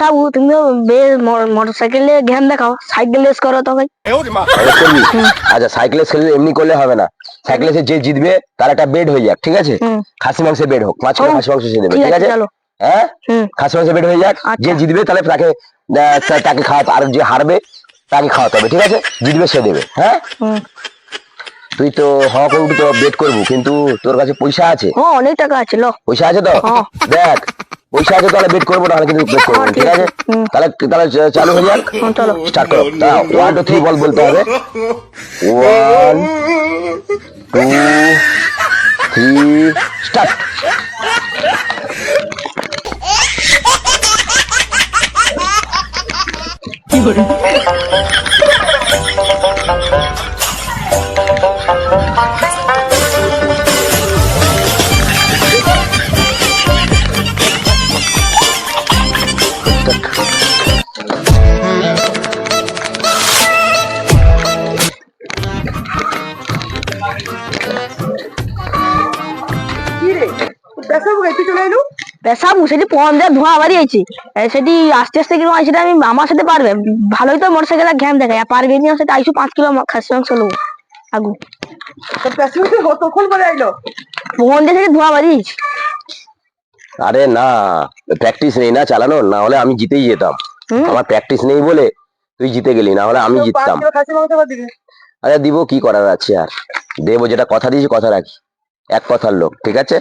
সাবু তুমি মোটর সাইকেলে জ্ঞান দেখাও সাইকেল রেস করো তো ভাই আচ্ছা সাইকেলে খেলে এমনি করলে হবে না সাইকেলে যে জিতবে তার একটা বেড হয়ে যাক ঠিক আছে? খাসি মাংসের বেড হোক পাঁচ কিলো খাসি মাংস সে দেবে ঠিক আছে? হ্যাঁ খাসি মাংসের বেড হয়ে যাক। যে জিতবে তাহলে তাকে তাকে খাওয়াতে আর যে হারবে তাকে খাওয়াতে হবে ঠিক আছে? জিতবে সে দেবে হ্যাঁ তুই তো হওয়া করবি তো বেট করব কিন্তু তোর কাছে পয়সা আছে? অনেক টাকা আছে লো। পয়সা আছে তো। দেখ আছে তাহলে বেট করব নাহলে কিন্তু বেট করব ঠিক আছে। তাহলে তাহলে চালু হয়ে যাক? স্টার্ট করো। ওয়ান টু থ্রি বল বলতে হবে। ওয়ান টু থ্রি স্টার্ট পেশাবু সেটি পম দিয়ে ধোঁয়া বাড়িয়েছি সেটি আস্তে আস্তে কীরকম সেটা আমি আমার সাথে পারবে। ভালোই তো মোটর সাইকেল ঘ্যাম দেখায়। পারবে নি সাথে আইসু পাঁচ কিলো খাসি মাংস নেব আগু। পম দিয়ে সেটি ধোঁয়া বাড়িয়েছি আরে না প্র্যাকটিস নেই না চালানো না হলে আমি জিতেই যেতাম। আমার প্র্যাকটিস নেই বলে তুই জিতে গেলি না হলে আমি জিততাম। আরে দিব কি করার আছে আর? দেবো যেটা কথা দিয়েছি কথা রাখি। এক কথার লোক ঠিক আছে?